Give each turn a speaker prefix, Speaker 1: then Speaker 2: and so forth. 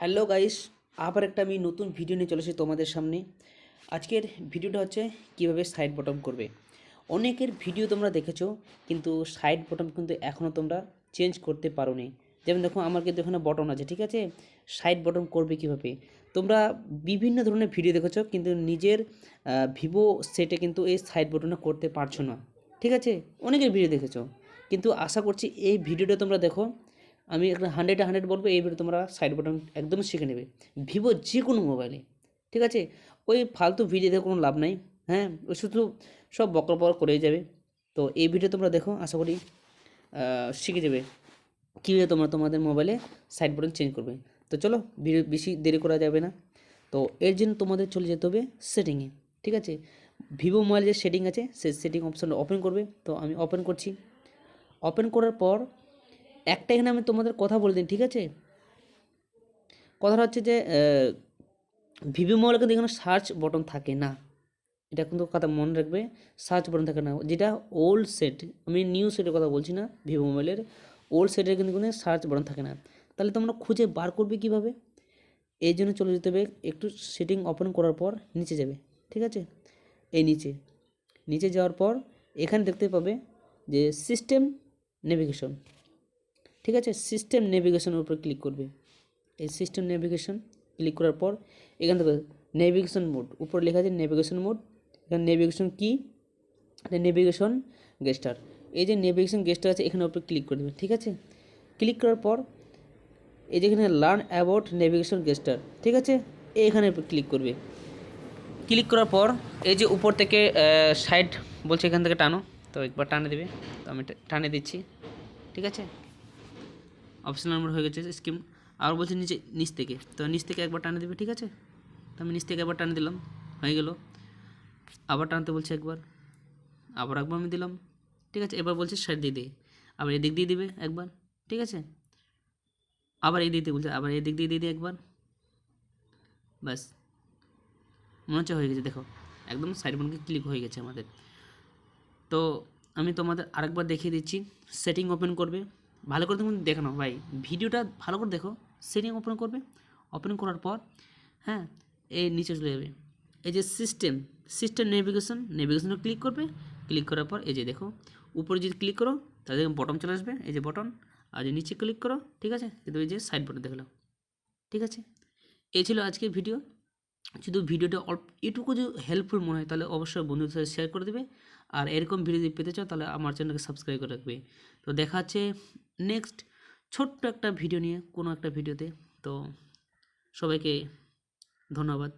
Speaker 1: Hello guys, আবার একটা আমি নতুন ভিডিও নিয়ে চলে এসেছি তোমাদের সামনে। আজকের ভিডিওটা হচ্ছে কীভাবে সাইড বটম করবে। অনেকের ভিডিও তোমরা দেখেছ, কিন্তু সাইড বটম কিন্তু এখনও তোমরা চেঞ্জ করতে পারো নি যেমন দেখো, আমার কিন্তু এখানে বটন আছে, ঠিক আছে? সাইড বটম করবে কীভাবে? তোমরা বিভিন্ন ধরনের ভিডিও দেখেছ, কিন্তু নিজের ভিভো সেটে কিন্তু এই সাইড বটনটা করতে পারছ না, ঠিক আছে? অনেকের ভিডিও দেখেছ। কিন্তু আশা করছি এই ভিডিওটা তোমরা দেখো আমি একটা হান্ড্রেড হান্ড্রেড বলব এই ভিডিও তোমরা সাইড বাটন একদম শিখে নেবে। ভিভো যে কোনো মোবাইলে ঠিক আছে? ওই ফালতু ভিডিও দেখে কোনো লাভ নাই হ্যাঁ? ওই শুধু সব বকর বকর করেই যাবে। তো এই ভিডিও তোমরা দেখো, আশা করি শিখে যাবে কীভাবে তোমরা তোমাদের মোবাইলে সাইড বাটন চেঞ্জ করবে। তো চলো, ভিডিও বেশি দেরি করা যাবে না। তো এর জন্য তোমাদের চলে যেতে হবে সেটিংয়ে ঠিক আছে? ভিভো মোবাইলে যে সেটিং আছে সেই সেটিং অপশানটা ওপেন করবে। তো আমি ওপেন করছি। ওপেন করার পর একটা এখানে আমি তোমাদের কথা বলে দিন ঠিক আছে? কথাটা হচ্ছে যে ভিভি মোবাইলে কিন্তু এখানে সার্চ বটন থাকে না। এটা কিন্তু কথা মনে রাখবে সার্চ বটন থাকে না। যেটা ওল্ড সেট আমি নিউ সেটের কথা বলছি না, ভিভো মোবাইলের ওল্ড সেটের কিন্তু কোনো সার্চ বটন থাকে না। তাহলে তোমরা খুঁজে বার করবে কীভাবে? এই জন্য চলে যেতে হবে, একটু সেটিং ওপেন করার পর নিচে যাবে, ঠিক আছে? এই নিচে। নিচে যাওয়ার পর এখানে দেখতে পাবে যে সিস্টেম নেভিগেশন ঠিক আছে? সিস্টেম নেভিগেশনের উপর ক্লিক করবে। এই সিস্টেম নেভিগেশন ক্লিক করার পর এখান থেকে নেভিগেশন মোড উপরে লেখা আছে নেভিগেশন মোড এখানে নেভিগেশন কি? নেভিগেশন গেস্টার এই যে নেভিগেশন গেস্টার আছে, এখানে উপরে ক্লিক করে দেবে, ঠিক আছে? ক্লিক করার পর এই যে এখানে লার্ন অ্যাবাউট নেভিগেশন গেস্টার ঠিক আছে? এখানে ক্লিক করবে। ক্লিক করার পর এই যে উপর থেকে সাইড বলছে এখান থেকে টানো, তো একবার টানে দেবে, তো আমি টানে দিচ্ছি, ঠিক আছে? অপশন নাম্বার হয়ে গেছে স্কিম আর বলছে নিচে, নিচ থেকে। তো নিচ থেকে একবার টানে দেবে, ঠিক আছে? তো আমি নিচ থেকে একবার টানে দিলাম, হয়ে গেল। আবার টানতে বলছে একবার। আবার একবার আমি দিলাম, ঠিক আছে? এবার বলছে সাইড দিয়ে দে। আবার এদিক দিয়ে দিবে একবার, ঠিক আছে? আবার এই দিতে বলছে, আবার এদিক দিয়ে দিয়ে দিই একবার। ব্যাস। মনে হচ্ছে হয়ে গেছে, দেখো। একদম সাইড বনকে ক্লিক হয়ে গেছে আমাদের। তো আমি তোমাদের আরেকবার দেখিয়ে দিচ্ছি। সেটিং ওপেন করবে। ভালো করে তুমি দেখো না ভাই। ভিডিওটা ভালো করে দেখো সেটিং ওপেন করবে ওপেন করার পর হ্যাঁ এই নিচে চলে যাবে। এই যে সিস্টেম সিস্টেম নেভিগেশন নেভিগেশনে ক্লিক করবে ক্লিক করার পর এই যে দেখো, উপরে যদি ক্লিক করো, তাহলে বটন চলে আসবে, এই যে বটন আর যে নিচে ক্লিক করো, ঠিক আছে? কিন্তু এই যে সাইড বটন দেখল ঠিক আছে? এই ছিল আজকের ভিডিও যদি ভিডিওটা অল্প, এটুকু যদি হেল্পফুল মনে হয়, তাহলে অবশ্যই বন্ধুদের সাথে শেয়ার করে দেবে। আর এরকম ভিডিও পেতে চাও, তাহলে আমার চ্যানেলকে সাবস্ক্রাইব করে রাখবে। তো দেখা হচ্ছে নেক্সট ছোট্ট একটা ভিডিও নিয়ে, কোনো একটা ভিডিওতে তো সবাইকে ধন্যবাদ।